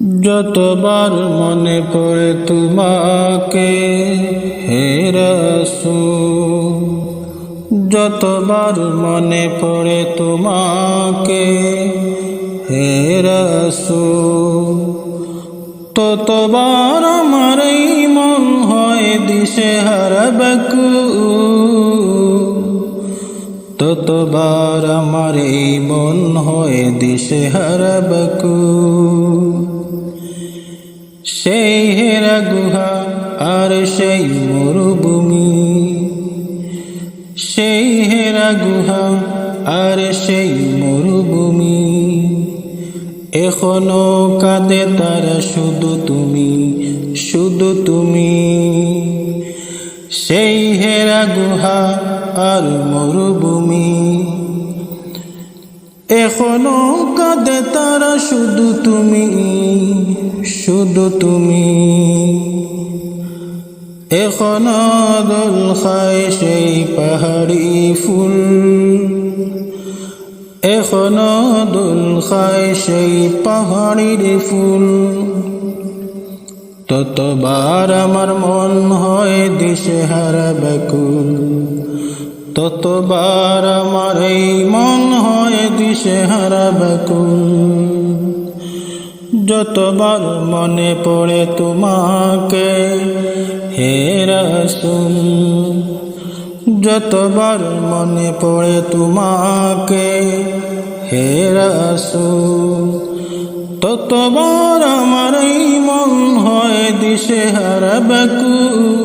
যতবার মনে পড়ে তোমাকে, হে রসূল, যতবার মনে পড়ে তোমাকে, হে রসূল, ততবার আমার মন হয় দিশে হারাবেকু ততবার আমার এই মন হয় দিশে হারাবেকু সেই হেরা গুহা আর সেই মরুভূমি। সেই হেরা গুহা আর সেই মরুভূমি। এখনও কাঁদে তারা, শুধু তুমি শুধু তুমি। সেই হেরা গুহা আর মরুভূমি। এখনও কাঁদে তারা শুধু তুমি শুধু তুমি। এখনও দোল খায় সেই পাহাড়ি ফুল। এখনও দোল খায় সেই পাহাড়ির ফুল। ততবার আমার মন হয় ব্যাকুল ততবার আমার এই মন হয় দিশে হারা ব্যাকুল যতবার মনে পড়ে তোমাকে, হে যতবার মনে পড়ে তোমাকে, হে ততবার আমার মন হয় দিশে হারা ব্যাকুল